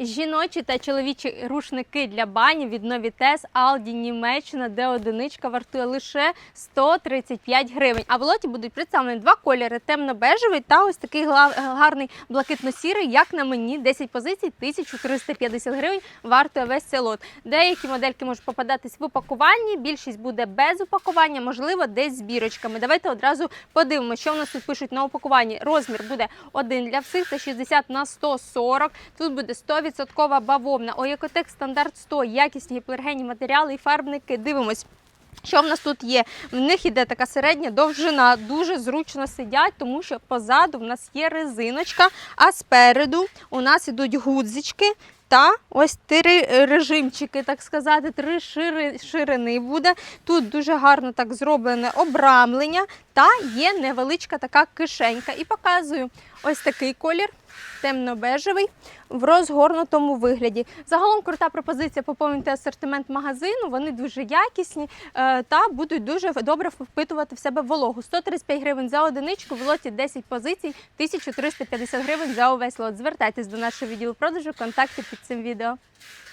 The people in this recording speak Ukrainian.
Жіночі та чоловічі рушники для бані від Novitez Aldi Німеччина, де одиничка вартує лише 135 гривень. А в лоті будуть представлені два кольори: темно-бежевий та ось такий гарний блакитно-сірий, як на мені. 10 позицій, 1350 гривень вартує весь цей лот. Деякі модельки можуть попадатись в упакуванні, більшість буде без упакування, можливо, десь з бірочками. Давайте одразу подивимося, що в нас тут пишуть на упакуванні. Розмір буде один для всіх, це 60 на 140. Тут буде 100% бавовна. Оякотек стандарт 100, якісні гіпоалергенні матеріали і фарбники. Дивимось. Що в нас тут є? В них іде така середня довжина, дуже зручно сидять, тому що позаду в нас є резиночка, а спереду у нас ідуть гудзички. Та ось три режимчики, так сказати, три шири, ширини буде. Тут дуже гарно так зроблене обрамлення, та є невеличка така кишенька. І показую ось такий колір, темно-бежевий, в розгорнутому вигляді. Загалом крута пропозиція поповнити асортимент магазину. Вони дуже якісні е, та будуть дуже добре впитувати в себе вологу. 135 гривень за одиничку, в лоті 10 позицій, 1350 гривень за увесь лот. Звертайтесь до нашого відділу продажу, контакти під цим відео.